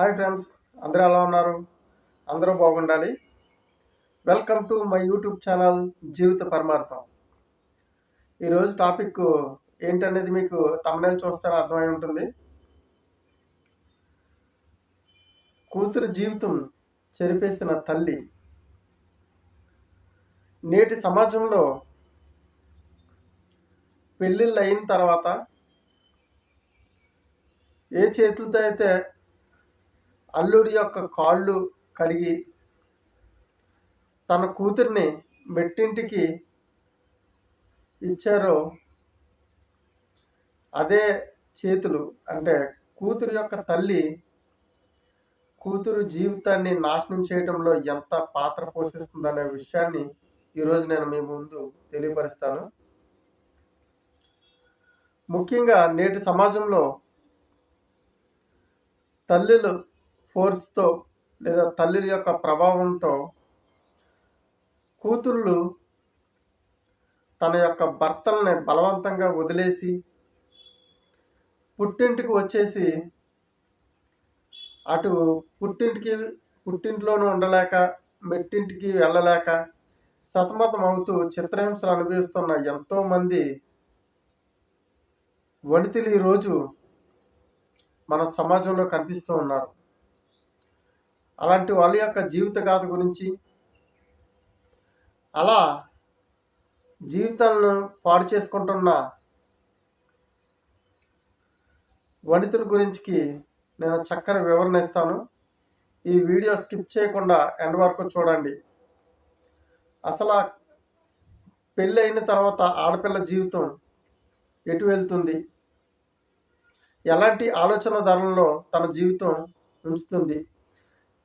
Hi friends అందరూ ఎలా ఉన్నారు? అందరూ బాగుండాలి. Welcome to my YouTube channel జీవిత పరమార్థం. ఈరోజు టాపిక్ ఏంటనేది మీకు తమిళ చూస్తే అర్థమై ఉంటుంది. కూతురు జీవితం చెరిపేసిన తల్లి. నేటి సమాజంలో పెళ్ళిళ్ళు అయిన తర్వాత ఏ చేతులతో అయితే అల్లుడి యొక్క కాళ్ళు కడిగి తన కూతుర్ని మెట్టింటికి ఇచ్చారో అదే చేతులు. అంటే కూతురు యొక్క తల్లి కూతురు జీవితాన్ని నాశనం చేయడంలో ఎంత పాత్ర పోషిస్తుందనే విషయాన్ని ఈరోజు నేను మీ ముందు తెలియపరుస్తాను. ముఖ్యంగా నేటి సమాజంలో తల్లులు ఫోర్స్తో లేదా తల్లుల యొక్క ప్రభావంతో కూతుళ్ళు తన యొక్క భర్తల్ని బలవంతంగా వదిలేసి పుట్టింటికి వచ్చేసి అటు పుట్టింటికి పుట్టింట్లోనూ ఉండలేక మెట్టింటికి వెళ్ళలేక సతమతం అవుతూ చిత్రహింసలు అనుభవిస్తున్న ఎంతోమంది వనితలు ఈరోజు మన సమాజంలో కనిపిస్తూ ఉన్నారు. అలాంటి వాళ్ళ యొక్క జీవిత గాథ గురించి. అలా జీవితాలను పాడు చేసుకుంటున్న వనితుల గురించి నేను చక్కని వివరణ ఇస్తాను. ఈ వీడియో స్కిప్ చేయకుండా ఎండ్ వరకు చూడండి. అసలు పెళ్ళి అయిన తర్వాత ఆడపిల్ల జీవితం ఎటు వెళ్తుంది? ఎలాంటి ఆలోచన ధరలలో తన జీవితం ఉంచుతుంది?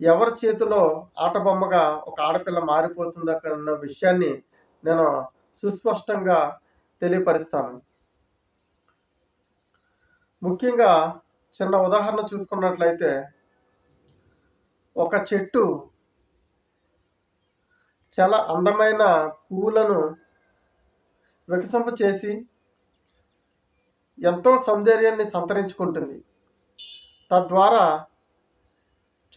ఎవరి చేతిలో ఆటబొమ్మగా ఒక ఆడపిల్ల మారిపోతుంది అన్న విషయాన్ని నేను సుస్పష్టంగా తెలియపరుస్తాను. ముఖ్యంగా చిన్న ఉదాహరణ చూసుకున్నట్లయితే ఒక చెట్టు చాలా అందమైన పువ్వులను వికసింప చేసి ఎంతో సౌందర్యాన్ని సంతరించుకుంటుంది. తద్వారా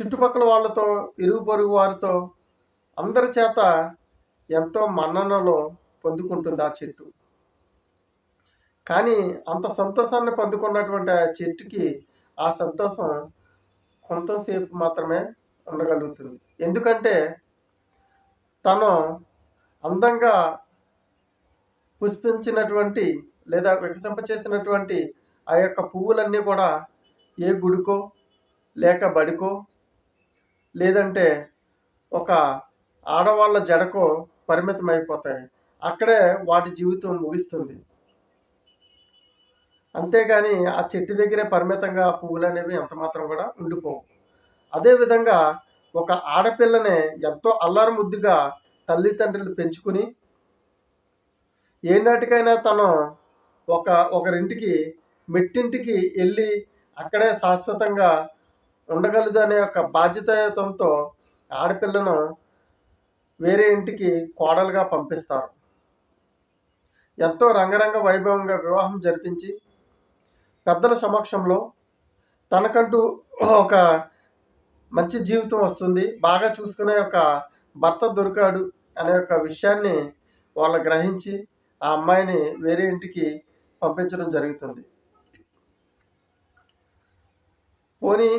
చుట్టుపక్కల వాళ్ళతో ఇరుగు పొరుగు వారితో అందరి చేత ఎంతో మన్ననలో పొందుకుంటుంది ఆ చెట్టు. కానీ అంత సంతోషాన్ని పొందుకున్నటువంటి ఆ చెట్టుకి ఆ సంతోషం కొంతసేపు మాత్రమే ఉండగలుగుతుంది. ఎందుకంటే తను అందంగా పుష్పించినటువంటి లేదా వికసింప చేసినటువంటి ఆ యొక్క పువ్వులన్నీ కూడా ఏ గుడికో లేక బడికో లేదంటే ఒక ఆడవాళ్ళ జడకో పరిమితం అయిపోతాయి అక్కడే వాటి జీవితం ముగిస్తుంది. అంతేగాని ఆ చెట్టు దగ్గరే పరిమితంగా పువ్వులు అనేవి ఎంత మాత్రం కూడా ఉండిపోవు. అదేవిధంగా ఒక ఆడపిల్లని ఎంతో అల్లారు ముద్దుగా తల్లిదండ్రులు పెంచుకుని ఏనాటికైనా తను ఒక ఒకరింటికి మెట్టింటికి వెళ్ళి అక్కడే శాశ్వతంగా ఉండగలదు అనే ఒక బాధ్యతాయుతంతో ఆడపిల్లను వేరే ఇంటికి కోడలుగా పంపిస్తారు. ఎంతో రంగరంగ వైభవంగా వివాహం జరిపించి పెద్దల సమక్షంలో తనకంటూ ఒక మంచి జీవితం వస్తుంది. బాగా చూసుకునే ఒక భర్త దొరికాడు అనే ఒక విషయాన్ని వాళ్ళు గ్రహించి ఆ అమ్మాయిని వేరే ఇంటికి పంపించడం జరుగుతుంది. పోనీ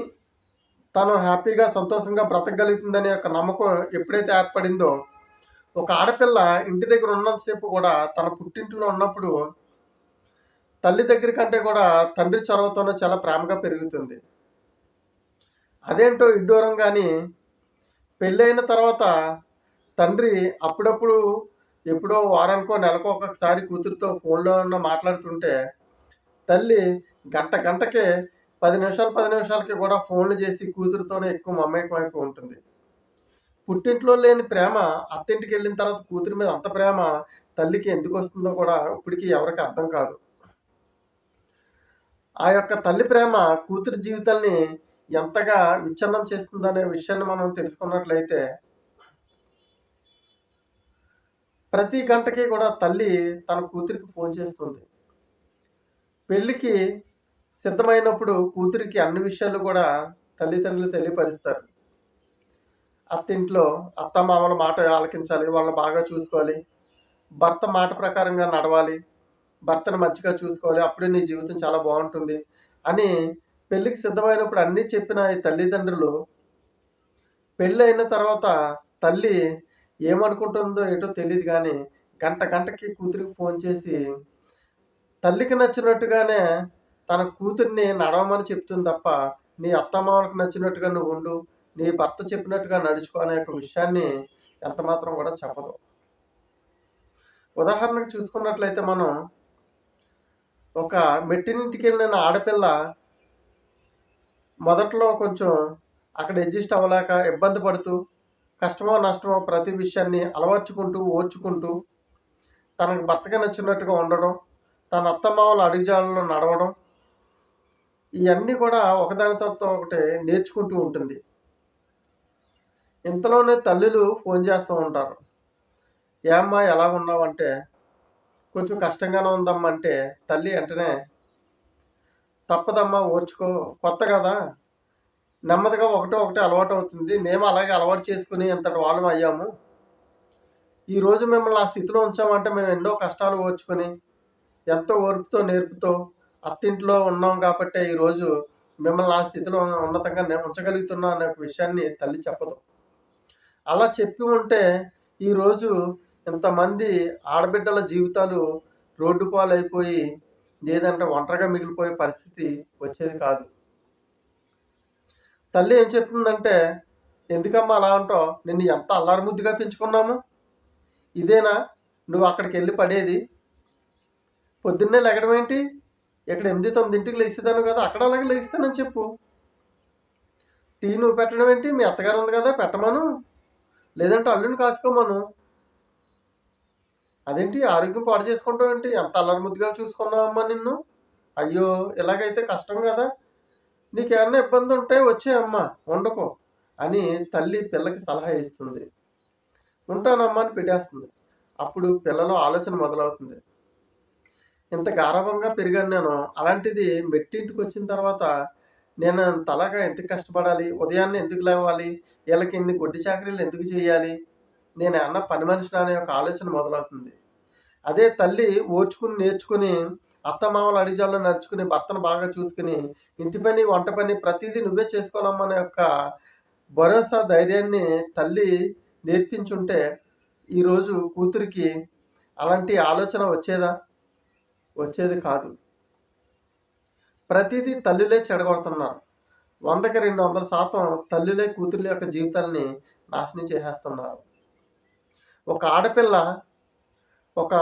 తను హ్యాపీగా సంతోషంగా బ్రతకగలుగుతుందనే ఒక నమ్మకం ఎప్పుడైతే ఏర్పడిందో ఒక ఆడపిల్ల ఇంటి దగ్గర ఉన్నంతసేపు కూడా తన పుట్టింటిలో ఉన్నప్పుడు తల్లి దగ్గర కంటే కూడా తండ్రి చొరవతోనే చాలా ప్రేమగా పెరుగుతుంది. అదేంటో ఇడ్డూరం కానీ పెళ్ళైన తర్వాత తండ్రి అప్పుడప్పుడు ఎప్పుడో వారానికో నెలకో ఒకసారి కూతురుతో ఫోన్లో ఉన్న మాట్లాడుతుంటే తల్లి గంట గంటకే పది నిమిషాలు పది నిమిషాలకి కూడా ఫోన్లు చేసి కూతురుతోనే ఎక్కువ మమ్మకం ఉంటుంది. పుట్టింట్లో లేని ప్రేమ అత్తింటికి వెళ్ళిన తర్వాత కూతురి మీద అంత ప్రేమ తల్లికి ఎందుకు వస్తుందో కూడా ఇప్పటికీ ఎవరికి అర్థం కాదు. ఆ యొక్క తల్లి ప్రేమ కూతురి జీవితాన్ని ఎంతగా విచ్ఛిన్నం చేస్తుందనే విషయాన్ని మనం తెలుసుకున్నట్లయితే ప్రతి గంటకి కూడా తల్లి తన కూతురికి ఫోన్ చేస్తుంది. పెళ్ళికి సిద్ధమైనప్పుడు కూతురికి అన్ని విషయాలు కూడా తల్లిదండ్రులు తెలియపరుస్తారు. అత్తింట్లో అత్త మామల మాట ఆలకించాలి వాళ్ళని బాగా చూసుకోవాలి. భర్త మాట ప్రకారంగా నడవాలి భర్తను మంచిగా చూసుకోవాలి అప్పుడే నీ జీవితం చాలా బాగుంటుంది అని పెళ్ళికి సిద్ధమైనప్పుడు అన్నీ చెప్పిన ఈ తల్లిదండ్రులు పెళ్ళి అయిన తర్వాత తల్లి ఏమనుకుంటుందో ఏటో తెలియదు కానీ గంట గంటకి కూతురికి ఫోన్ చేసి తల్లికి నచ్చినట్టుగానే తన కూతుర్ని నడవమని చెప్తుంది తప్ప నీ అత్తమామలకు నచ్చినట్టుగా నువ్వు ఉండు నీ భర్త చెప్పినట్టుగా నడుచుకో అనే ఒక విషయాన్ని ఎంతమాత్రం కూడా చెప్పదు. ఉదాహరణకు చూసుకున్నట్లయితే మనం ఒక మెట్టినింటికి వెళ్ళిన ఆడపిల్ల మొదట్లో కొంచెం అక్కడ అడ్జస్ట్ అవ్వలేక ఇబ్బంది పడుతూ కష్టమో నష్టమో ప్రతి విషయాన్ని అలవర్చుకుంటూ ఓర్చుకుంటూ తనకు భర్తగా నచ్చినట్టుగా ఉండడం తన అత్తమామల అడుగుజాలలో నడవడం ఇవన్నీ కూడా ఒకదానితో ఒకటి నేర్చుకుంటూ ఉంటుంది. ఇంతలోనే తల్లులు ఫోన్ చేస్తూ ఉంటారు. ఏమ్మా ఎలా ఉన్నావంటే కొంచెం కష్టంగానే ఉందమ్మా అంటే తల్లి వెంటనే తప్పదమ్మా ఓర్చుకో కొత్త కదా. నెమ్మదిగా ఒకటో ఒకటి అలవాటు అవుతుంది. మేము అలాగే అలవాటు చేసుకుని ఎంతటి వాళ్ళం అయ్యాము. ఈరోజు మిమ్మల్ని ఆ స్థితిలో ఉంచామంటే మేము ఎన్నో కష్టాలు ఓర్చుకొని ఎంతో ఓర్పుతో నేర్పుతో అత్తింట్లో ఉన్నాం కాబట్టి ఈరోజు మిమ్మల్ని ఆ స్థితిలో ఉన్నతంగా నేను ఉంచగలుగుతున్నా అనే విషయాన్ని తల్లి చెప్పదు. అలా చెప్పి ఉంటే ఈరోజు ఇంతమంది ఆడబిడ్డల జీవితాలు రోడ్డు పాలైపోయి లేదంటే ఒంటరిగా మిగిలిపోయే పరిస్థితి వచ్చేది కాదు. తల్లి ఏం చెప్తుందంటే ఎందుకమ్మా అలా అంటావు? నిన్ను ఎంత అల్లారుముద్దుగా పెంచుకున్నాము? ఇదేనా? నువ్వు అక్కడికి వెళ్ళి పడేది? పొద్దున్నే లెగడం ఏంటి ఇక్కడ ఎనిమిది తొమ్మిదింటికి లేస్తాను కదా అక్కడ అలాగే లేచిస్తానని చెప్పు. టీ నువ్వు పెట్టడం ఏంటి? మీ అత్తగారు ఉంది కదా పెట్టమను. లేదంటే అల్లుని కాచుకోమను అదేంటి? ఆరోగ్యం పాడు చేసుకుంటావు ఏంటి? ఎంత అల్లరి ముద్దుగా చూసుకున్నావమ్మా నిన్ను? అయ్యో ఇలాగైతే కష్టం కదా. నీకేమన్నా ఇబ్బంది ఉంటే వచ్చే అమ్మ ఉండకో అని తల్లి పిల్లకి సలహా ఇస్తుంది. ఉంటానమ్మా అని పెట్టేస్తుంది. అప్పుడు పిల్లల ఆలోచన మొదలవుతుంది. ఇంత గారవంగా పెరిగాను నేను. అలాంటిది మెట్టింటికి వచ్చిన తర్వాత నేను తలగా ఎందుకు కష్టపడాలి ఉదయాన్నే ఎందుకు లేవాలి వీళ్ళకి ఇన్ని గొడ్డి చాకరీలు ఎందుకు చేయాలి నేను అన్న పని మనిషిని అనే ఒక ఆలోచన మొదలవుతుంది. అదే తల్లి ఓర్చుకుని నేర్చుకుని అత్తమామల అడిజాల్లో నడుచుకుని భర్తను బాగా చూసుకుని ఇంటి పని వంట పని ప్రతిదీ నువ్వే చేసుకోవాలమ్మనే యొక్క భరోసా ధైర్యాన్ని తల్లి నేర్పించుంటే ఈరోజు కూతురికి అలాంటి ఆలోచన వచ్చేదా? వచ్చేది కాదు. ప్రతిదీ తల్లులే చెడగొడుతున్నారు. వందకి రెండు వందల శాతం తల్లులే కూతుర్ల యొక్క జీవితాన్ని నాశనం చేసేస్తున్నారు. ఒక ఆడపిల్ల ఒక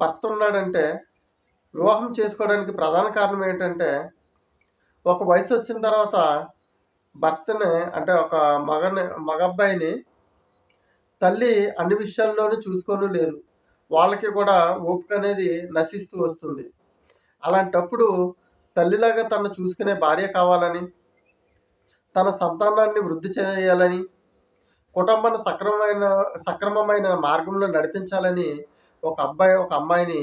భర్త ఉన్నాడంటే వివాహం చేసుకోవడానికి ప్రధాన కారణం ఏంటంటే ఒక వయసు వచ్చిన తర్వాత భర్తని అంటే ఒక మగని మగ అబ్బాయిని తల్లి అన్ని విషయాల్లోనూ చూసుకోను లేదు. వాళ్ళకి కూడా ఓపిక అనేది నశిస్తూ వస్తుంది. అలాంటప్పుడు తల్లిలాగా తను చూసుకునే భార్య కావాలని తన సంతానాన్ని వృద్ధి చేయాలని కుటుంబాన్ని సక్రమమైన సక్రమమైన మార్గంలో నడిపించాలని ఒక అబ్బాయి ఒక అమ్మాయిని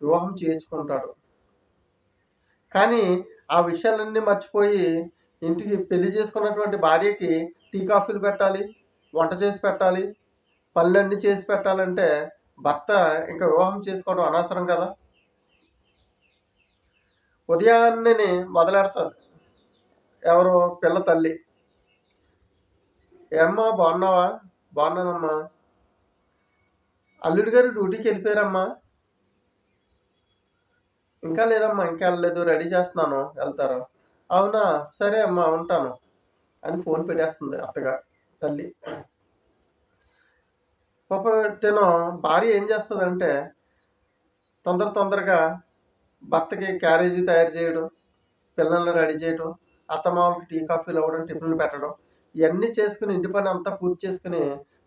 వివాహం చేయించుకుంటాడు. కానీ ఆ విషయాలన్నీ మర్చిపోయి ఇంటికి పెళ్ళి చేసుకున్నటువంటి భార్యకి టీ కాఫీలు పెట్టాలి వంట చేసి పెట్టాలి పళ్ళన్నీ చేసి పెట్టాలంటే భర్త ఇంకా వివాహం చేసుకోవడం అనవసరం కదా? ఉదయాన్నే మొదలెడతారు. ఎవరు? పిల్ల తల్లి. ఏమ్మా బాగున్నావా? బాగున్నానమ్మా. అల్లుడి గారు డ్యూటీకి వెళ్ళిపోయారమ్మా. ఇంకా లేదమ్మా ఇంకా వెళ్ళలేదు. రెడీ చేస్తున్నాను. వెళ్తారు. అవునా? సరే అమ్మా ఉంటాను. అని ఫోన్ పెట్టేస్తుంది అత్తగారు తల్లి. పాప తను భార్య ఏం చేస్తుందంటే తొందర తొందరగా భర్తకి క్యారేజీ తయారు చేయడం పిల్లల్ని రెడీ చేయడం అత్తమామలకి టీ కాఫీలు అవ్వడం టిఫిన్లు పెట్టడం ఇవన్నీ చేసుకుని ఇంటి పని అంతా పూర్తి చేసుకుని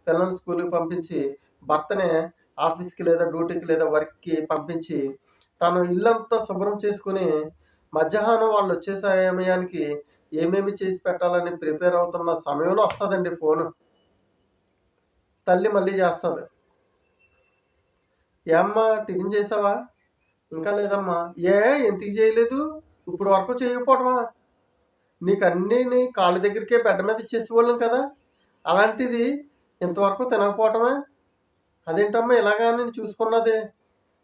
పిల్లల్ని స్కూల్కి పంపించి భర్తని ఆఫీస్కి లేదా డ్యూటీకి లేదా వర్క్కి పంపించి తను ఇల్లంతా శుభ్రం చేసుకుని మధ్యాహ్నం వాళ్ళు వచ్చే సమయానికి ఏమేమి చేసి పెట్టాలని ప్రిపేర్ అవుతున్న సమయంలో వస్తుందండి ఫోను. తల్లి మళ్ళీ చేస్తుంది. ఏమ్మా టిఫిన్ చేసావా? ఇంకా లేదమ్మా. ఏ ఎందుకు చేయలేదు? ఇప్పుడు వరకు చేయకపోవడమా నీకు అన్నీ కాళ్ళ దగ్గరికే బెడ్ మీద ఇచ్చేసేవాళ్ళం కదా. అలాంటిది ఇంతవరకు తినకపోవటమే. అదేంటమ్మా ఇలాగా నేను చూసుకున్నది?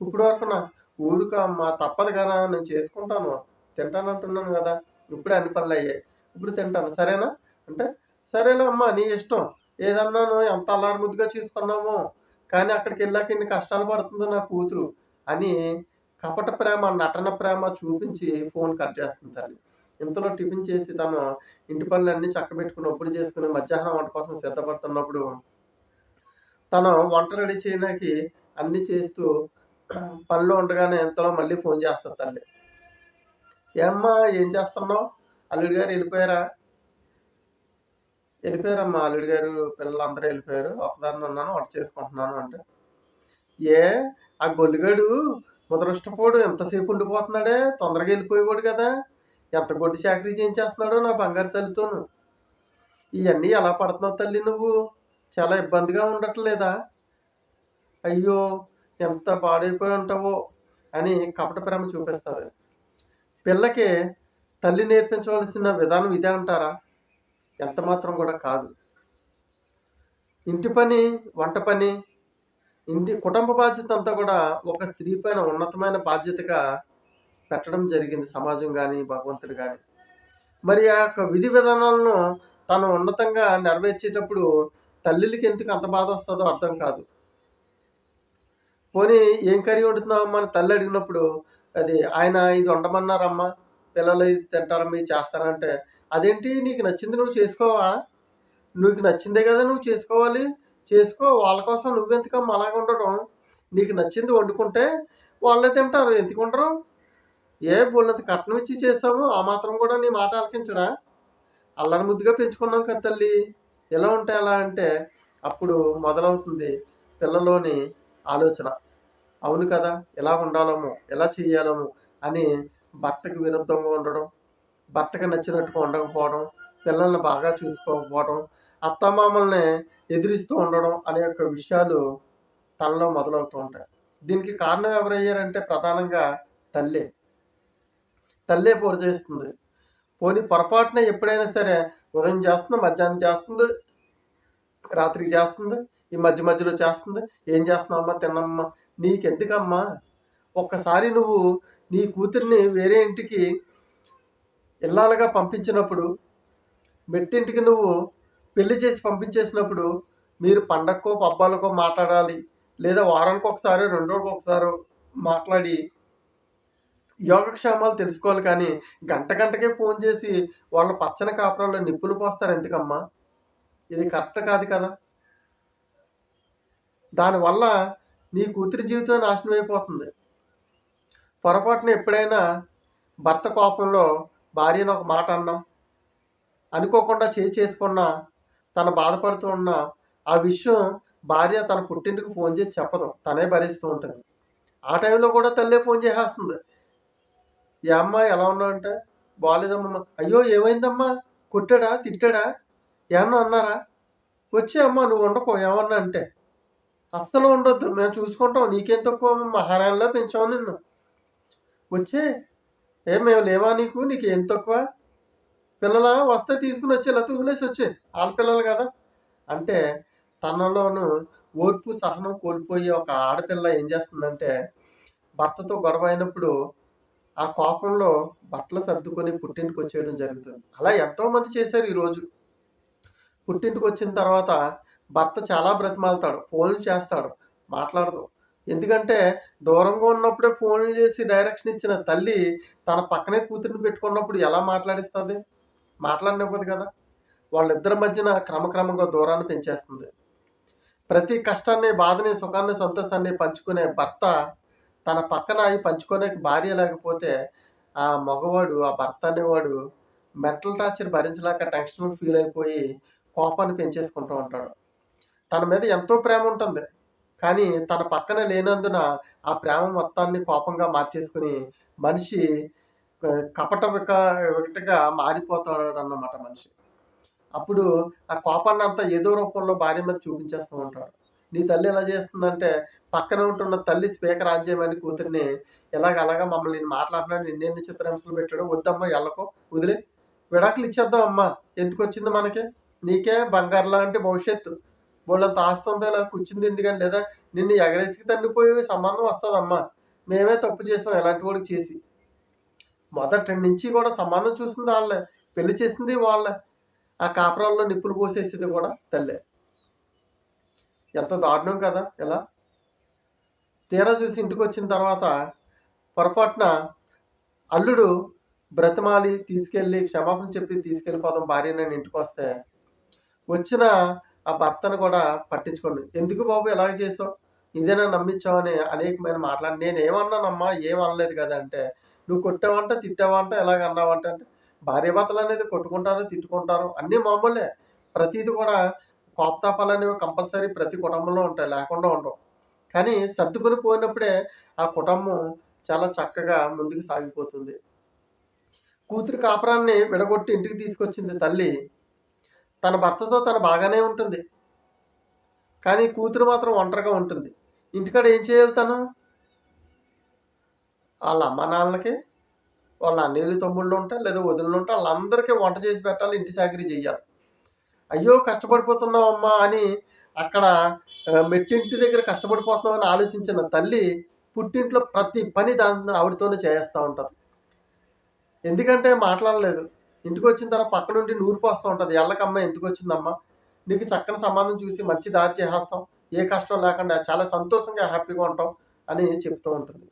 ఇప్పుడు వరకు నా ఊరుకు అమ్మా తప్పదు కదా నేను చేసుకుంటాను. తింటాను అంటున్నాను కదా. ఇప్పుడు అన్ని పనులు అయ్యాయి. ఇప్పుడు తింటాను. సరేనా? అంటే సరేలే అమ్మా నీ ఇష్టం. ఏదన్నాను ఎంత అల్లారు ముద్దుగా చూసుకున్నామో కానీ అక్కడికి వెళ్ళాక ఇన్ని కష్టాలు పడుతుందో నా కూతురు అని కపట ప్రేమ నటన ప్రేమ చూపించి ఫోన్ కట్ చేస్తుంది తల్లి. ఇంతలో టిఫిన్ చేసి తను ఇంటి పనులన్నీ చక్కబెట్టుకుని ఒప్పుడు చేసుకుని మధ్యాహ్నం వంట కోసం సిద్ధపడుతున్నప్పుడు తను వంట రెడీ చేయడానికి అన్ని చేస్తూ పనిలో ఉండగానే ఎంతలో మళ్ళీ ఫోన్ చేస్తారు తల్లి. ఏమ్మా ఏం చేస్తున్నావు? అల్లుడి గారు వెళ్ళిపోయారా? వెళ్ళిపోయారమ్మా అల్లుడి గారు పిల్లలు అందరూ వెళ్ళిపోయారు. ఒకదాన్ని ఉన్నాను వంట చేసుకుంటున్నాను అంటే. ఏ ఆ గొల్లిగాడు ముదృష్టపోడు ఎంతసేపు ఉండిపోతున్నాడే? తొందరగా వెళ్ళిపోయేవాడు కదా. ఎంత గొడ్డు చాకరీ చేయించేస్తున్నాడో నా బంగారు తల్లితోను. ఇవన్నీ ఎలా పడుతున్నావు తల్లి నువ్వు? చాలా ఇబ్బందిగా ఉండట్లేదా? అయ్యో ఎంత పాడైపోయి ఉంటావో అని కపట ప్రేమ చూపిస్తుంది. పిల్లకి తల్లి నేర్పించవలసిన విధానం ఇదే అంటారా? ఎంత మాత్రం కూడా కాదు. ఇంటి పని వంట పని ఇంటి కుటుంబ బాధ్యత అంతా కూడా ఒక స్త్రీ పైన ఉన్నతమైన బాధ్యతగా పెట్టడం జరిగింది సమాజం కానీ భగవంతుడు కానీ మరి ఆ యొక్క విధి విధానాలను తను ఉన్నతంగా నెరవేర్చేటప్పుడు తల్లికి ఎందుకు అంత బాధ వస్తుందో అర్థం కాదు. పోనీ ఏం కర్రీ వండుతున్నామమ్మా అని తల్లి అడిగినప్పుడు అది ఆయన ఇది వండమన్నారమ్మా పిల్లలు ఇది తింటారమ్మా ఇది చేస్తారంటే అదేంటి నీకు నచ్చింది నువ్వు చేసుకోవా? నీకు నచ్చిందే కదా నువ్వు చేసుకోవాలి. చేసుకో వాళ్ళ కోసం నువ్వెందుకమ్మా అలాగ ఉండడం నీకు నచ్చింది వండుకుంటే వాళ్ళే తింటారు. ఎందుకు ఉండరు? ఏ బోళ్ళంత కట్నం ఇచ్చి చేస్తాము ఆ మాత్రం కూడా నీ మాట ఆలకించడా? అల్లరి ముద్దుగా పెంచుకున్నాం కదా తల్లి. ఎలా ఉంటే ఎలా అంటే అప్పుడు మొదలవుతుంది పిల్లలోని ఆలోచన. అవును కదా ఎలా ఉండాలము ఎలా చేయాలము అని భర్తకి విరుద్ధంగా ఉండడం భర్తకి నచ్చినట్టుగా ఉండకపోవడం పిల్లల్ని బాగా చూసుకోకపోవడం అత్తమామల్ని ఎదిరిస్తూ ఉండడం అనే యొక్క విషయాలు తనలో మొదలవుతూ ఉంటాయి. దీనికి కారణం ఎవరయ్యారంటే ప్రధానంగా తల్లే. తల్లే పోరు చేస్తుంది. పోనీ పొరపాటున ఎప్పుడైనా సరే ఉదయం చేస్తుంది మధ్యాహ్నం చేస్తుంది రాత్రికి చేస్తుంది ఈ మధ్య మధ్యలో చేస్తుంది ఏం చేస్తున్నావమ్మా తిన్నమ్మా నీకెందుకమ్మా? ఒక్కసారి నువ్వు నీ కూతుర్ని వేరే ఇంటికి ఇల్లాలుగా పంపించినప్పుడు మెట్టింటికి నువ్వు పెళ్ళి చేసి పంపించేసినప్పుడు మీరు పండక్కో పబ్బాలకో మాట్లాడాలి లేదా వారానికి ఒకసారి రెండు రోజులకు ఒకసారి మాట్లాడి యోగక్షేమాలు తెలుసుకోవాలి కానీ గంట గంటకే ఫోన్ చేసి వాళ్ళ పచ్చని కాపురంలో నిప్పులు పోస్తారు ఎందుకమ్మా? ఇది కరెక్ట్ కాదు కదా? దానివల్ల నీ కూతురి జీవితం నాశనం అయిపోతుంది. పొరపాటున ఎప్పుడైనా భర్త కోపంలో భార్యను ఒక మాట అన్నాం. అనుకోకుండా చేయి చేసుకున్నా తను బాధపడుతూ ఉన్న ఆ విషయం భార్య తన పుట్టింటికి ఫోన్ చేసి చెప్పదు. తనే భరిస్తూ ఉంటుంది. ఆ టైంలో కూడా తల్లే ఫోన్ చేసేస్తుంది. ఈ అమ్మాయి ఎలా ఉన్నావు అంటే బాగాలేదమ్మా అయ్యో ఏమైందమ్మా? కొట్టాడా? తిట్టాడా? ఏమన్నా అన్నారా? వచ్చే అమ్మా నువ్వు ఉండకో. ఏమన్నా అంటే. అస్సలు ఉండొద్దు. మేము చూసుకుంటాం. నీకేం తక్కువ మహారాణిలో పెంచాము నిన్ను. వచ్చే ఏ మేము లేవా నీకు? నీకు ఎంత తక్కువ? పిల్లల? వస్తే తీసుకుని వచ్చే లేకపోతే వదిలేసి వచ్చే. వాళ్ళ పిల్లలు కదా. అంటే తనలోను ఓర్పు సహనం కోల్పోయి ఒక ఆడపిల్ల ఏం చేస్తుందంటే భర్తతో గొడవ అయినప్పుడు ఆ కోపంలో బట్టలు సర్దుకొని పుట్టింటికి వచ్చేయడం జరుగుతుంది. అలా ఎంతో మంది చేశారు ఈరోజు. పుట్టింటికి వచ్చిన తర్వాత భర్త చాలా బ్రతిమాలుతాడు. ఫోన్లు చేస్తాడు. మాట్లాడదు. ఎందుకంటే దూరంగా ఉన్నప్పుడే ఫోన్లు చేసి డైరెక్షన్ ఇచ్చిన తల్లి తన పక్కనే కూతురిని పెట్టుకున్నప్పుడు ఎలా మాట్లాడిస్తుంది? మాట్లాడనివ్వదు కదా. వాళ్ళిద్దరి మధ్యన క్రమక్రమంగా దూరాన్ని పెంచేస్తుంది. ప్రతి కష్టాన్ని బాధని సుఖాన్ని సంతోషాన్ని పంచుకునే భర్త తన పక్కన అవి పంచుకునే భార్య లేకపోతే ఆ మగవాడు ఆ భర్త అనేవాడు మెంటల్ టార్చర్ భరించలేక టెన్షన్ ఫీల్ అయిపోయి కోపాన్ని పెంచేసుకుంటూ ఉంటాడు. తన మీద ఎంతో ప్రేమ ఉంటుంది. కానీ తన పక్కన లేనందున ఆ ప్రేమ మొత్తాన్ని కోపంగా మార్చేసుకుని మనిషి కపట విక వికటగా మారిపోతాడు అన్నమాట మనిషి. అప్పుడు ఆ కోపాన్ని అంతా ఏదో రూపంలో భార్య మీద చూపించేస్తూ ఉంటాడు. నీ తల్లి ఎలా చేస్తుందంటే పక్కన ఉంటున్న తల్లి స్పీకర్ ఆన్ చేయమని కూతుర్ని ఎలాగ అలాగా మమ్మల్ని నేను మాట్లాడినాడు నిన్నెన్ని చిత్రాంశాలు పెట్టాడు వద్దమ్మా ఎల్లకో వదిలే. విడాకులు ఇచ్చేద్దాం అమ్మా. ఎందుకు వచ్చింది మనకి? నీకే బంగారు లాంటి భవిష్యత్తు. వాళ్ళంత ఆస్తి ఉందో ఇలా కూర్చుంది ఎందుకంటే లేదా నిన్ను ఎగరేసికి తన్నిపోయే సంబంధం వస్తుందమ్మా. మేమే తప్పు చేసాం ఎలాంటి వాడికి చేసి. మొదటి నుంచి కూడా సంబంధం చూసింది వాళ్ళే. పెళ్ళి చేసింది వాళ్ళే. ఆ కాపురాల్లో నిప్పులు పోసేసింది కూడా తల్లే. ఎంత దారుణం కదా ఇలా తీరా చూసి ఇంటికి వచ్చిన తర్వాత పొరపాటున అల్లుడు బ్రతమాలి తీసుకెళ్ళి క్షమాపణ చెప్పి తీసుకెళ్ళిపోదాం భార్య నేను ఇంటికి వస్తే. వచ్చిన ఆ భర్తను కూడా పట్టించుకోండి. ఎందుకు బాబు ఎలా చేసావు? ఇదేనా నమ్మించావు అని అనేకమైన మాట్లాడి నేను ఏమన్నానమ్మా ఏం అనలేదు కదా అంటే నువ్వు కొట్టావంట తిట్టావంట ఎలాగ అన్నావంట అంటే భార్య భర్తలు అనేది కొట్టుకుంటారు తిట్టుకుంటారు అన్నీ మామూలే. ప్రతిది కూడా కోపతాపాలు అనేవి కంపల్సరీ ప్రతి కుటుంబంలో ఉంటాయి లేకుండా ఉండవు. కానీ సర్దుకొని పోయినప్పుడే ఆ కుటుంబం చాలా చక్కగా ముందుకు సాగిపోతుంది. కూతురు కాపురాన్ని విడగొట్టి ఇంటికి తీసుకొచ్చింది తల్లి. తన భర్తతో తను బాగానే ఉంటుంది. కానీ కూతురు మాత్రం ఒంటరిగా ఉంటుంది. ఇంటికాడ ఏం చేయాలి తను? వాళ్ళ అమ్మ నాన్నలకి వాళ్ళ అన్నయ్యలు తమ్ముళ్ళు ఉంటా లేదా వదులు ఉంటా వాళ్ళందరికీ వంట చేసి పెట్టాలి ఇంటి చాకరీ చేయాలి. అయ్యో కష్టపడిపోతున్నావు అమ్మా అని అక్కడ మెట్టింటి దగ్గర కష్టపడిపోతున్నావు అని ఆలోచించిన తల్లి పుట్టింట్లో ప్రతి పని దాని ఆవిడతోనే చేస్తూ ఉంటుంది. ఎందుకంటే మాట్లాడలేదు. ఇంటికి వచ్చిన తర్వాత పక్క నుండి నూరు పోస్తూ ఉంటుంది. ఎల్లకమ్మ ఎందుకు వచ్చిందమ్మా? నీకు చక్కని సంబంధం చూసి మంచి దారి చేసేస్తాం. ఏ కష్టం లేకుండా చాలా సంతోషంగా హ్యాపీగా ఉంటాం అని చెప్తూ ఉంటుంది.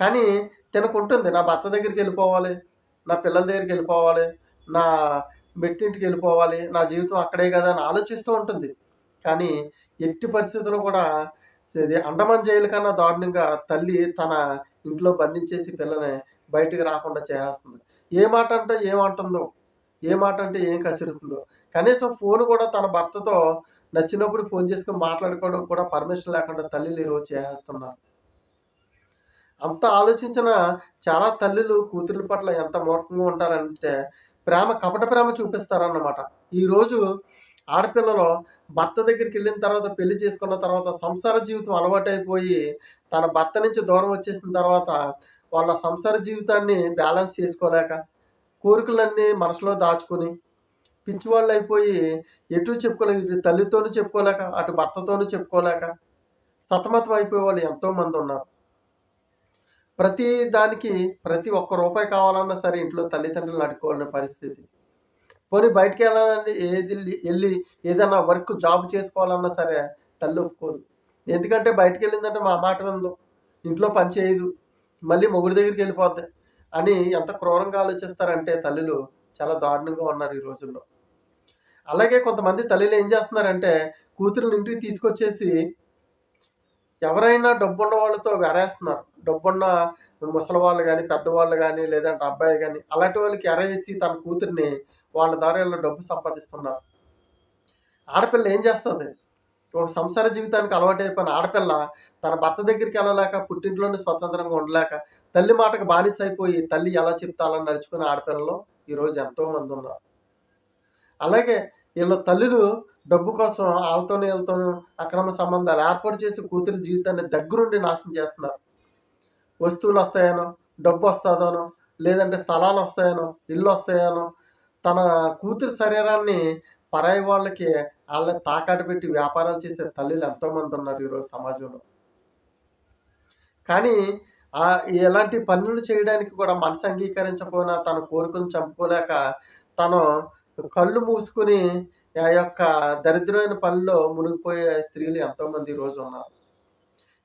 కానీ తినకుంటుంది నా భర్త దగ్గరికి వెళ్ళిపోవాలి నా పిల్లల దగ్గరికి వెళ్ళిపోవాలి నా మెట్టింటికి వెళ్ళిపోవాలి నా జీవితం అక్కడే కదా అని ఆలోచిస్తూ ఉంటుంది. కానీ ఎట్టి పరిస్థితుల్లో కూడా అండమాన్ జైలు కన్నా దారుణంగా తల్లి తన ఇంట్లో బంధించేసి పిల్లని బయటికి రాకుండా చేస్తుంది ఏ మాట అంటే ఏమంటుందో ఏ మాట అంటే ఏం కసిరుతుందో. కనీసం ఫోన్ కూడా తన భర్తతో నచ్చినప్పుడు ఫోన్ చేసుకుని మాట్లాడుకోవడం కూడా పర్మిషన్ లేకుండా తల్లిలు ఈరోజు చేస్తున్నారు. అంత ఆలోచించిన చాలా తల్లులు కూతుర్ల పట్ల ఎంత మూర్ఖంగా ఉంటారంటే ప్రేమ కపట ప్రేమ చూపిస్తారన్నమాట. ఈరోజు ఆడపిల్లలు భర్త దగ్గరికి వెళ్ళిన తర్వాత పెళ్ళి చేసుకున్న తర్వాత సంసార జీవితం అలవాటైపోయి తన భర్త నుంచి దూరం వచ్చేసిన తర్వాత వాళ్ళ సంసార జీవితాన్ని బ్యాలెన్స్ చేసుకోలేక కోరికలన్నీ మనసులో దాచుకుని పిచ్చివాళ్ళు అయిపోయి ఎటు చెప్పుకోలేక ఇటు తల్లితోనూ చెప్పుకోలేక అటు భర్తతోనూ చెప్పుకోలేక సతమతం అయిపోయే వాళ్ళు ఎంతోమంది ఉన్నారు. ప్రతి దానికి ప్రతి ఒక్క రూపాయి కావాలన్నా సరే ఇంట్లో తల్లిదండ్రులు అడుకోవాలనే పరిస్థితి. పోనీ బయటికి వెళ్ళాలని ఏది వెళ్ళి ఏదైనా వర్క్ జాబ్ చేసుకోవాలన్నా సరే తల్లి ఒప్పుకోదు. ఎందుకంటే బయటికి వెళ్ళిందంటే మా మాట విందు ఇంట్లో పని చేయదు. మళ్ళీ మొగుడి దగ్గరికి వెళ్ళిపోద్ది. అని ఎంత క్రూరంగా ఆలోచిస్తారంటే తల్లులు చాలా దారుణంగా ఉన్నారు ఈ రోజుల్లో. అలాగే కొంతమంది తల్లులు ఏం చేస్తున్నారంటే కూతురుని ఇంటికి తీసుకొచ్చేసి ఎవరైనా డబ్బున్న వాళ్ళతో వెరేస్తున్నారు. డబ్బున్న ముసలి వాళ్ళు కానీ పెద్దవాళ్ళు కానీ లేదంటే అబ్బాయి కానీ అలాంటి వాళ్ళకి ఎరేసి తన కూతుర్ని వాళ్ళ దారిలో డబ్బు సంపాదిస్తున్నారు. ఆడపిల్ల ఏం చేస్తుంది? ఒక సంసార జీవితానికి అలవాటు అయిపోయిన ఆడపిల్ల తన భర్త దగ్గరికి వెళ్ళలేక పుట్టింట్లోనే స్వతంత్రంగా ఉండలేక తల్లి మాటకు బానిస అయిపోయి తల్లి ఎలా చెప్తాలని నడుచుకునే ఆడపిల్లలు ఈరోజు ఎంతో మంది ఉన్నారు. అలాగే వీళ్ళ తల్లులు డబ్బు కోసం వాళ్ళతోనే వీళ్ళతోనూ అక్రమ సంబంధాలు ఏర్పాటు చేసి కూతురి జీవితాన్ని దగ్గరుండి నాశనం చేస్తున్నారు. వస్తువులు వస్తాయనో డబ్బు వస్తుందనో లేదంటే స్థలాలు వస్తాయనో ఇల్లు వస్తాయనో తన కూతురి శరీరాన్ని పరాయి వాళ్ళకి వాళ్ళని తాకాటు పెట్టి వ్యాపారాలు చేసే తల్లులు ఎంతోమంది ఉన్నారు ఈరోజు సమాజంలో. కానీ ఆ ఎలాంటి పనులు చేయడానికి కూడా మనసు అంగీకరించకపోయినా తన కోరికలను చంపుకోలేక తను కళ్ళు మూసుకుని ఆ యొక్క దరిద్రమైన పనిలో మునిగిపోయే స్త్రీలు ఎంతోమంది ఈ రోజు ఉన్నారు.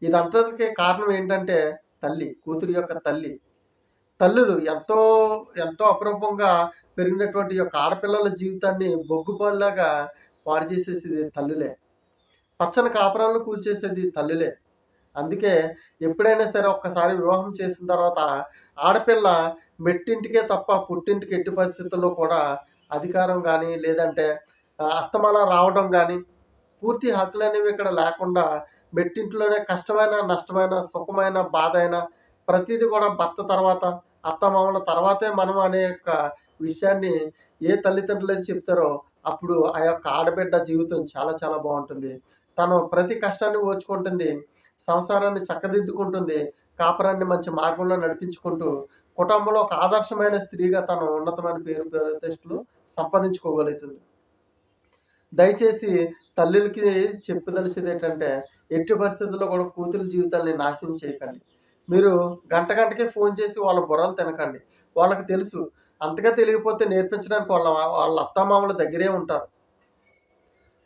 ఇదంతటికి కారణం ఏంటంటే తల్లి కూతురి యొక్క తల్లి. తల్లులు ఎంతో ఎంతో అపరూపంగా పెరిగినటువంటి యొక్క ఆడపిల్లల జీవితాన్ని బొగ్గుపాల్లాగా పాడు చేసేసేది తల్లులే. పచ్చని కాపురాలను కూల్చేసేది తల్లులే. అందుకే ఎప్పుడైనా సరే ఒక్కసారి వివాహం చేసిన తర్వాత ఆడపిల్ల మెట్టింటికే తప్ప పుట్టింటికి ఎట్టి పరిస్థితుల్లో కూడా అధికారం కానీ లేదంటే ఆ, అస్తమానం రావడం కానీ పూర్తి హక్కులు అనేవి ఇక్కడ లేకుండా మెట్టింట్లోనే కష్టమైన నష్టమైన సుఖమైన బాధ అయినా ప్రతిదీ కూడా భర్త తర్వాత అత్తమామల తర్వాతే మనం అనే యొక్క విషయాన్ని ఏ తల్లిదండ్రులు చెప్తారో అప్పుడు ఆ యొక్క ఆడబిడ్డ జీవితం చాలా చాలా బాగుంటుంది. తను ప్రతి కష్టాన్ని ఓర్చుకుంటుంది సంసారాన్ని చక్కదిద్దుకుంటుంది. కాపురాన్ని మంచి మార్గంలో నడిపించుకుంటూ కుటుంబంలో ఒక ఆదర్శమైన స్త్రీగా తన ఉన్నతమైన పేరు ప్రతిష్టలు సంపాదించుకోగలుగుతుంది. దయచేసి తల్లులకి చెప్పదలిసేది ఏంటంటే ఎట్టి పరిస్థితుల్లో కూడా కూతురు జీవితాన్ని నాశనం చేయకండి. మీరు గంట గంటకే ఫోన్ చేసి వాళ్ళ బుర్రలు తినకండి. వాళ్ళకి తెలుసు అంతగా తెలియకపోతే నేర్పించడానికి వాళ్ళ వాళ్ళ అత్తమామల దగ్గరే ఉంటారు.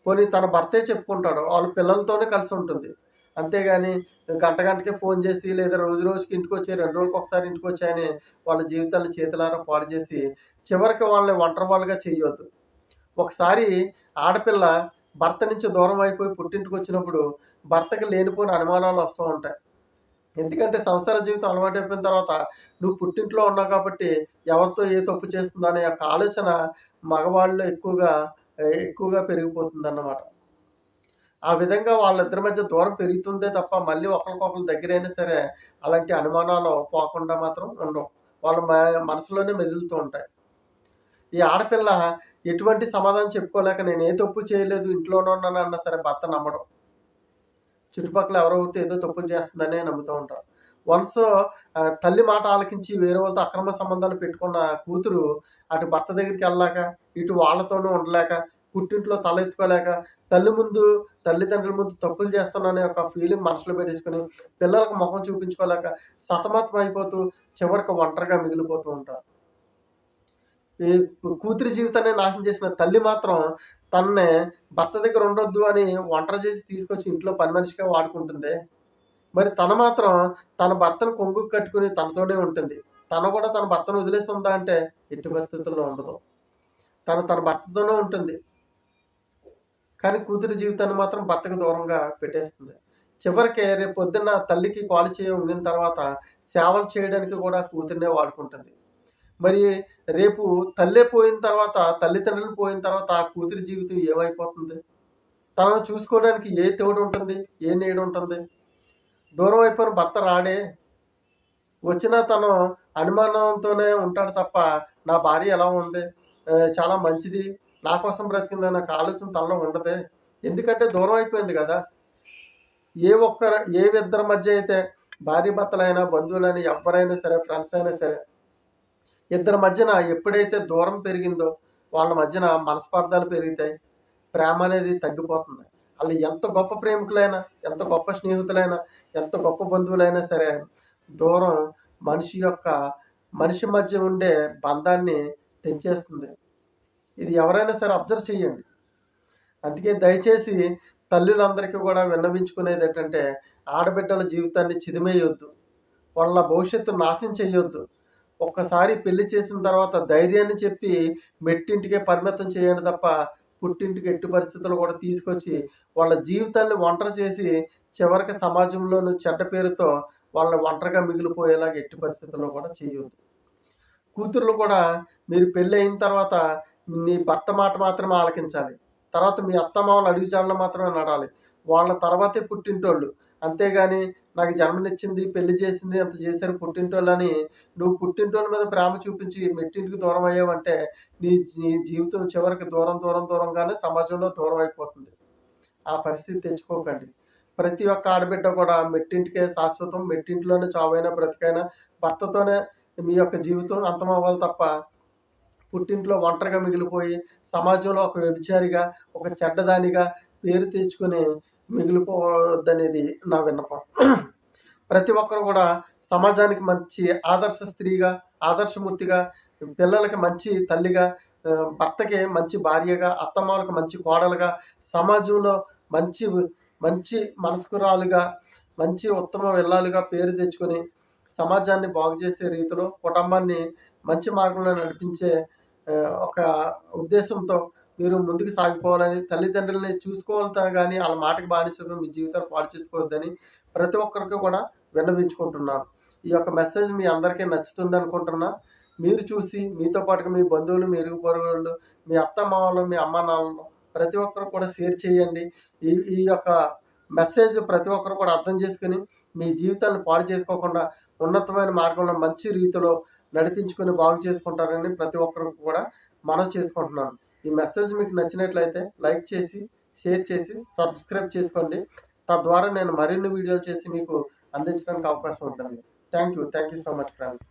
పోనీ తన భర్తే చెప్పుకుంటాడు వాళ్ళ పిల్లలతోనే కలిసి ఉంటుంది. అంతేగాని గంట గంటకే ఫోన్ చేసి లేదా రోజు రోజుకి ఇంటికి వచ్చి రెండు రోజులకి ఒకసారి ఇంటికి వచ్చాయని వాళ్ళ జీవితాలను చేతులారా పాడు చేసి చివరికి వాళ్ళని ఒంటరి వాళ్ళుగా చేయొద్దు. ఒకసారి ఆడపిల్ల భర్త నుంచి దూరం అయిపోయి పుట్టింటికి వచ్చినప్పుడు భర్తకి లేనిపోయిన అనుమానాలు వస్తూ ఉంటాయి. ఎందుకంటే సంసార జీవితం అలవాటు అయిపోయిన తర్వాత నువ్వు పుట్టింట్లో ఉన్నావు కాబట్టి ఎవరితో ఏ తప్పు చేస్తుందో అనే యొక్క ఆలోచన మగవాళ్ళు ఎక్కువగా ఎక్కువగా పెరిగిపోతుంది అన్నమాట ఆ విధంగా వాళ్ళిద్దరి మధ్య దూరం పెరుగుతుందే తప్ప మళ్ళీ ఒకరికొకరి దగ్గరైనా సరే అలాంటి అనుమానాలు పోకుండా మాత్రం ఉండవు. వాళ్ళ మనసులోనే మెదులుతూ ఉంటాయి. ఈ ఆడపిల్ల ఎటువంటి సమాధానం చెప్పుకోలేక నేను ఏ తప్పు చేయలేదు ఇంట్లోనే ఉన్నానన్నా సరే భర్త నమ్మడం. చుట్టుపక్కల ఎవరో ఏదో తప్పులు చేస్తుందని నమ్ముతూ ఉంటారు. వన్స్ తల్లి మాట ఆలకించి వేరే వాళ్ళతో అక్రమ సంబంధాలు పెట్టుకున్న కూతురు అటు భర్త దగ్గరికి వెళ్ళాక ఇటు వాళ్ళతోనూ ఉండలేక పుట్టింట్లో తల ఎత్తుకోలేక తల్లి ముందు తల్లిదండ్రుల ముందు తప్పులు చేస్తున్నానే ఒక ఫీలింగ్ మనసులో పెట్టేసుకుని పిల్లలకు ముఖం చూపించుకోలేక సతమతం అయిపోతూ చివరికి ఒంటరిగా మిగిలిపోతూ ఉంటారు. కూతురి జీవితాన్ని నాశనం చేసిన తల్లి మాత్రం తన్నే భర్త దగ్గర ఉండొద్దు అని వంట చేసి తీసుకొచ్చి ఇంట్లో పని మనిషిగా వాడుకుంటుంది. మరి తన మాత్రం తన భర్తను కొంగు కట్టుకుని తనతోనే ఉంటుంది. తను కూడా తన భర్తను వదిలేసి ఉందా అంటే ఎట్టి పరిస్థితుల్లో ఉండదు. తను తన భర్తతోనే ఉంటుంది. కానీ కూతురి జీవితాన్ని మాత్రం భర్తకు దూరంగా పెట్టేస్తుంది. చివరికి రేపు పొద్దున్న తల్లికి కాల్ చేయ ఉండిన తర్వాత సేవలు చేయడానికి కూడా కూతురినే వాడుకుంటుంది. మరి రేపు తల్లే పోయిన తర్వాత తల్లిదండ్రులు పోయిన తర్వాత ఆ కూతురి జీవితం ఏమైపోతుంది? తనను చూసుకోవడానికి ఏ తోడు ఉంటుంది? ఏ నీడు ఉంటుంది? దూరం అయిపోయిన భర్త రాడే. వచ్చినా తను అనుమానంతోనే ఉంటాడు తప్ప నా భార్య ఎలా ఉంది? చాలా మంచిది. నా కోసం బ్రతికింది నాకు ఆలోచన తనలో ఉండదే. ఎందుకంటే దూరం అయిపోయింది కదా. ఏ ఒక్కరు ఏ ఇద్దరి మధ్య అయితే భార్య భర్తలైనా బంధువులైనా ఎవరైనా సరే ఫ్రెండ్స్ అయినా సరే ఇద్దరి మధ్యన ఎప్పుడైతే దూరం పెరిగిందో వాళ్ళ మధ్యన మనస్పర్ధాలు పెరుగుతాయి. ప్రేమ అనేది తగ్గిపోతుంది. వాళ్ళు ఎంత గొప్ప ప్రేమికులైనా ఎంత గొప్ప స్నేహితులైనా ఎంత గొప్ప బంధువులైనా సరే దూరం మనిషి యొక్క మనిషి మధ్య ఉండే బంధాన్ని తెంచేస్తుంది. ఇది ఎవరైనా సరే అబ్జర్వ్ చేయండి. అందుకే దయచేసి తల్లులందరికీ కూడా విన్నవించుకునేది ఏంటంటే ఆడబిడ్డల జీవితాన్ని చిదిమేయొద్దు. వాళ్ళ భవిష్యత్తు నాశనం చేయొద్దు. ఒక్కసారి పెళ్ళి చేసిన తర్వాత ధైర్యాన్ని చెప్పి మెట్టింటికే పరిమితం చేయండి తప్ప పుట్టింటికి ఎట్టి పరిస్థితులు కూడా తీసుకొచ్చి వాళ్ళ జీవితాన్ని ఒంటరి చేసి చివరికి సమాజంలోనూ చెడ్డ పేరుతో వాళ్ళని ఒంటరిగా మిగిలిపోయేలాగా ఎట్టి పరిస్థితుల్లో కూడా చేయొద్దు. కూతుర్లు కూడా మీరు పెళ్ళి అయిన తర్వాత నీ భర్త మాట మాత్రమే ఆలకించాలి. తర్వాత మీ అత్తమామలు అడుగుజాడలు మాత్రమే నడాలి వాళ్ళ తర్వాతే పుట్టింటోళ్ళు. అంతేగాని నాకు జన్మనిచ్చింది పెళ్ళి చేసింది అంత చేశారు పుట్టింటోళ్ళు అని నువ్వు పుట్టింటోళ్ళ మీద ప్రేమ చూపించి మెట్టింటికి దూరం అయ్యావంటే నీ నీ జీవితం చివరికి దూరం దూరం దూరంగానే సమాజంలో దూరం అయిపోతుంది. ఆ పరిస్థితి తెచ్చుకోకండి. ప్రతి ఒక్క ఆడబిడ్డ కూడా మెట్టింటికే శాశ్వతం మెట్టింట్లోనే చావైనా బ్రతికైనా భర్తతోనే మీ యొక్క జీవితం అంతమవ్వాలి తప్ప పుట్టింట్లో ఒంటరిగా మిగిలిపోయి సమాజంలో ఒక వ్యభిచారిగా ఒక చెడ్డదానిగా పేరు తెచ్చుకొని మిగిలిపోవద్దనేది నా విన్నపం. ప్రతి ఒక్కరు కూడా సమాజానికి మంచి ఆదర్శ స్త్రీగా ఆదర్శమూర్తిగా పిల్లలకి మంచి తల్లిగా భర్తకి మంచి భార్యగా అత్తమ్మలకు మంచి కోడలుగా సమాజంలో మంచి మంచి మనస్కురాలుగా మంచి ఉత్తమ విల్లాలుగా పేరు తెచ్చుకొని సమాజాన్ని బాగు చేసే రీతిలో కుటుంబాన్ని మంచి మార్గంలో నడిపించే ఒక ఉద్దేశంతో మీరు ముందుకు సాగిపోవాలని తల్లిదండ్రులని చూసుకోవాలి కానీ వాళ్ళ మాటకి బానిసగా మీ జీవితాలు పాడు చేసుకోవద్దని ప్రతి ఒక్కరికి కూడా విన్నవించుకుంటున్నాను. ఈ యొక్క మెసేజ్ మీ అందరికీ నచ్చుతుంది అనుకుంటున్నా. మీరు చూసి మీతో పాటుగా మీ బంధువులు మీ ఇరుగు పొరుగులు మీ అత్త మామలు మీ అమ్మ నాన్నలు ప్రతి ఒక్కరు కూడా షేర్ చేయండి. ఈ ఈ యొక్క మెసేజ్ ప్రతి ఒక్కరు కూడా అర్థం చేసుకుని మీ జీవితాన్ని పాడు చేసుకోకుండా ఉన్నతమైన మార్గంలో మంచి రీతిలో నడిపించుకొని బాగు చేసుకుంటారని ప్రతి ఒక్కరికి కూడా మనం చేసుకుంటున్నాను. ఈ మెసేజ్ మీకు నచ్చినట్లయితే లైక్ చేసి షేర్ చేసి సబ్స్క్రైబ్ చేసుకోండి. తద్వారా నేను మరిన్ని వీడియోలు చేసి మీకు అందించడానికి అవకాశం ఉంటుంది. Thank you thank you so much friends